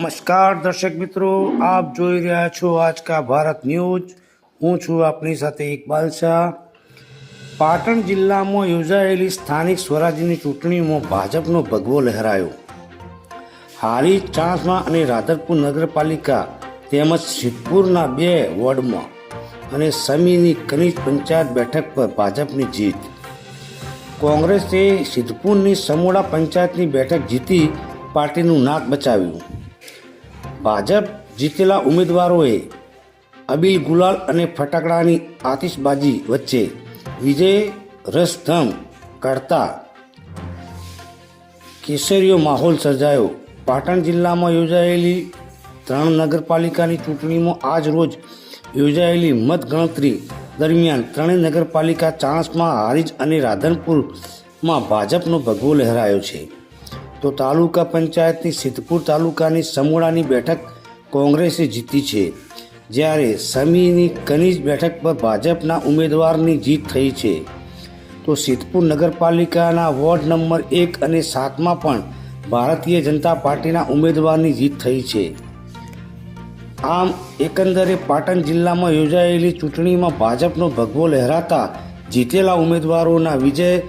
નમસ્કાર દર્શક મિત્રો, આપ જોઈ રહ્યા છો આજકા ભારત ન્યૂઝ. હું છું આપની સાથે ઇકબાલ શાહ. પાટણ જિલ્લામાં યોજાયેલી સ્થાનિક સ્વરાજ્યની ચૂંટણીમાં ભાજપનો ભગવો લહેરાયો. હારી, ચાંસમાં અને રાધરપુર નગરપાલિકા તેમજ સિદ્ધપુરના બે વોર્ડમાં અને સમીની ખનીજ પંચાયત બેઠક પર ભાજપની જીત. કોંગ્રેસે સિદ્ધપુરની સમોડા પંચાયતની બેઠક જીતી પાર્ટીનું નાક બચાવ્યું. ભાજપ જીતેલા ઉમેદવારોએ અબીલ ગુલાલ અને ફટાકડાની આતિશબાજી વચ્ચે વિજય રસધમ કાઢતા કેસરીયો માહોલ સર્જાયો. પાટણ જિલ્લામાં યોજાયેલી ત્રણ નગરપાલિકાની ચૂંટણીમાં આજ રોજ યોજાયેલી મતગણતરી દરમિયાન ત્રણેય નગરપાલિકા ચાણસમાં, હારીજ અને રાધનપુરમાં ભાજપનો ભગવો લહેરાયો છે. તો તાલુકા પંચાયતની સિદ્ધપુર તાલુકાની સમૂળાની બેઠક કોંગ્રેસે જીતી છે. જ્યારે સમીની કનીજ બેઠક પર ભાજપના ઉમેદવારની જીત થઈ છે. તો સિદ્ધપુર નગરપાલિકાના વોર્ડ નંબર એક અને સાતમાં પણ ભારતીય જનતા પાર્ટીના ઉમેદવારની જીત થઈ છે. આમ એકંદરે પાટણ જિલ્લામાં યોજાયેલી ચૂંટણીમાં ભાજપનો ભગવો લહેરાતા જીતેલા ઉમેદવારોના વિજય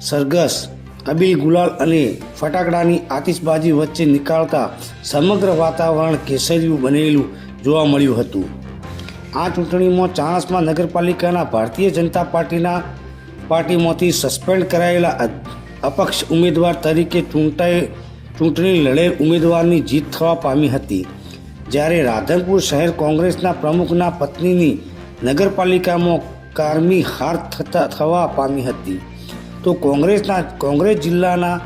સરઘસ અબીલ ગુલાલ અને ફટાકડાની આતિશબાજી વચ્ચે નીકળતા સમગ્ર વાતાવરણ કેસરિયું બનેલું જોવા મળ્યું હતું. આ ચૂંટણીમાં ચાણસમાં નગરપાલિકાના ભારતીય જનતા પાર્ટીના પાર્ટીમાંથી સસ્પેન્ડ કરાયેલા અપક્ષ ઉમેદવાર તરીકે ચૂંટાઈ, ચૂંટણી લડેલ ઉમેદવારની જીત થવા પામી હતી. જ્યારે રાધનપુર શહેર કોંગ્રેસના પ્રમુખના પત્નીની નગરપાલિકામાં કારમી હાર થતા, થવા પામી હતી. તો કોંગ્રેસના કોંગ્રેસ જિલ્લાના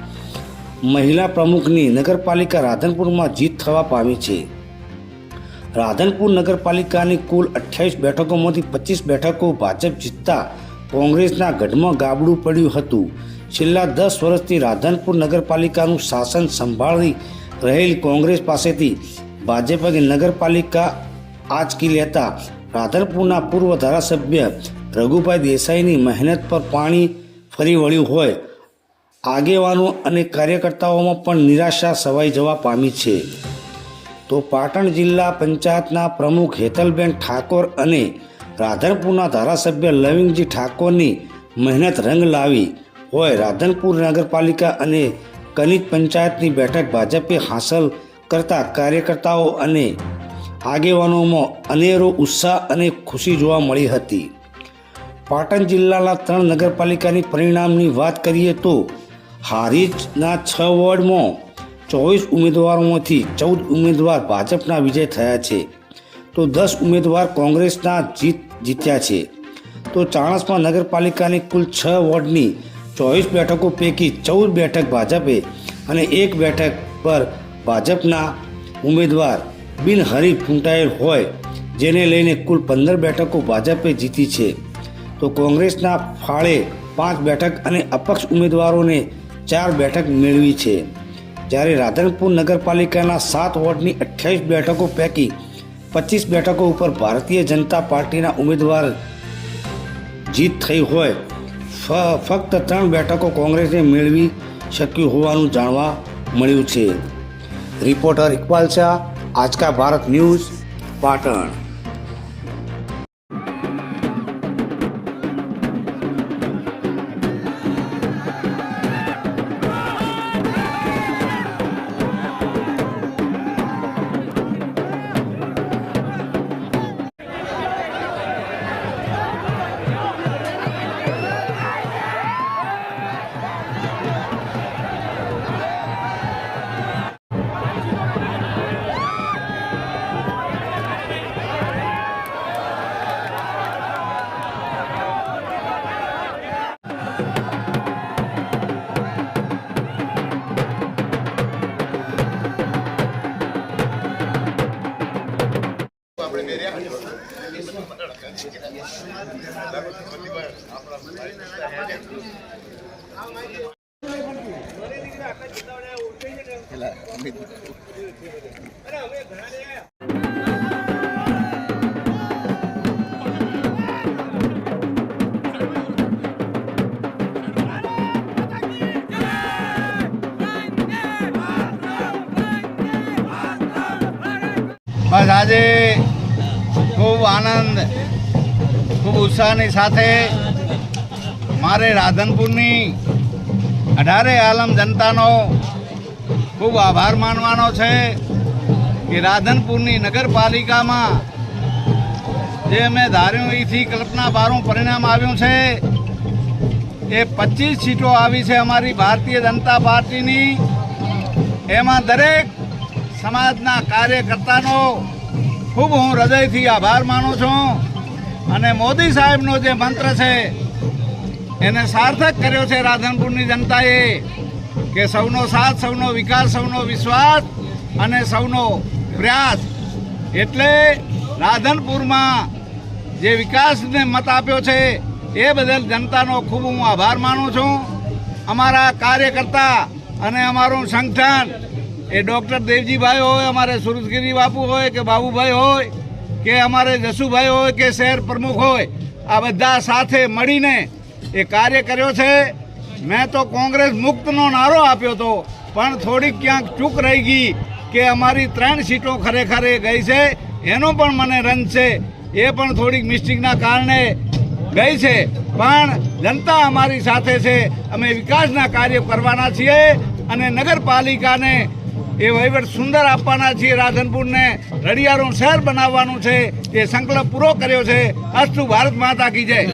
મહિલા પ્રમુખની નગરપાલિકા રાધનપુરમાં જીત થવા પામી છે. રાધનપુર નગરપાલિકાની કુલ અઠ્યાવીસ બેઠકોમાંથી પચીસ બેઠકો ભાજપ જીતતા કોંગ્રેસના ગઢમાં ગાબડું પડ્યું હતું. છેલ્લા દસ વર્ષથી રાધનપુર નગરપાલિકાનું શાસન સંભાળી રહેલ કોંગ્રેસ પાસેથી ભાજપે નગરપાલિકા આંચકી લેતા રાધનપુરના પૂર્વ ધારાસભ્ય રઘુભાઈ દેસાઈની મહેનત પર પાણી ફરી વળ્યું હોય. આગેવાનો અને કાર્યકર્તાઓમાં પણ નિરાશા સવાઈ જવા પામી છે. તો પાટણ જિલ્લા પંચાયતના પ્રમુખ હેતલબેન ઠાકોર અને રાધનપુરના ધારાસભ્ય લવિંગજી ઠાકોરની મહેનત રંગ લાવી હોય રાધનપુર નગરપાલિકા અને કનિત પંચાયતની બેઠક ભાજપે હાંસલ કરતા કાર્યકર્તાઓ અને આગેવાનોમાં અનેરો ઉત્સાહ અને ખુશી જોવા મળી હતી. પાટણ જિલ્લાના ત્રણ નગરપાલિકાની પરિણામની વાત કરીએ તો હારીજના છ વોર્ડમાં ચોવીસ ઉમેદવારોમાંથી ચૌદ ઉમેદવાર ભાજપના વિજય થયા છે. તો દસ ઉમેદવાર કોંગ્રેસના જીત જીત્યા છે. તો ચાણસમાં નગરપાલિકાની કુલ છ વોર્ડની ચોવીસ બેઠકો પૈકી ચૌદ બેઠક ભાજપે અને એક બેઠક પર ભાજપના ઉમેદવાર બિનહરીફ ચૂંટાયેલ હોય, જેને લઈને કુલ પંદર બેઠકો ભાજપે જીતી છે. તો કોંગ્રેસના ફાળે પાંચ બેઠક અને અપક્ષ ઉમેદવારોને ચાર બેઠક મેળવી છે. જ્યારે રાધનપુર નગરપાલિકાના સાત વોર્ડની અઠ્યાવીસ બેઠકો પૈકી પચીસ બેઠકો ઉપર ભારતીય જનતા પાર્ટીના ઉમેદવાર જીત થઈ હોય ફક્ત ત્રણ બેઠકો કોંગ્રેસે મેળવી શક્યું હોવાનું જાણવા મળ્યું છે. Reporter Iqbal Shah Aaj Ka Bharat news, Patan. બસ આજે ખૂબ આનંદ. ખૂબ ઉત્સાહની સાથે મારે રાધનપુરની અઢારે આલમ જનતાનો ખૂબ આભાર માનવાનો છે કે રાધનપુરની નગરપાલિકામાં જે અમે ધાર્યું એથી કલ્પના બારું પરિણામ આવ્યું છે એ પચીસ સીટો આવી છે અમારી ભારતીય જનતા પાર્ટીની. એમાં દરેક સમાજના કાર્યકર્તાનો ખૂબ હું હૃદયથી આભાર માનું છું. અને મોદી સાહેબનો જે મંત્ર છે, એને સાર્થક કર્યો છે રાધનપુરની જનતાએ, કે સૌનો સાથ, સૌનો વિકાસ, સૌનો વિશ્વાસ અને સૌનો પ્રયાસ. એટલે રાધનપુરમાં જે વિકાસને મત આપ્યો છે, એ બદલ જનતાનો ખૂબ હું આભાર માનું છું. અમારા કાર્યકર્તા અને અમારું સંગઠન એ ડૉક્ટર દેવજીભાઈ હોય, અમારે સુરજગીરી બાપુ હોય, કે બાબુભાઈ હોય, કે અમારે જસુભાઈ હોય, કે શહેર પ્રમુખ હોય, આ બધા સાથે મળીને એ કાર્ય કર્યો છે. મેં તો કોંગ્રેસ મુક્તનો નારો આપ્યો હતો પણ થોડીક ક્યાંક ચૂક રહી ગઈ કે અમારી ત્રણ સીટો ખરેખર ગઈ છે. એનો પણ મને રન છે. એ પણ થોડીક મિસ્ટેકના કારણે ગઈ છે. પણ જનતા અમારી સાથે છે. અમે વિકાસના કાર્ય કરવાના છીએ અને નગરપાલિકાને એ વહીવટ સુંદર આપવાના છીએ. રાધનપુરને રડિયાળું શહેર બનાવવાનું છે. એ સંકલ્પ પૂરો કર્યો છે. અસ્તુ ભારત માતા કી જય.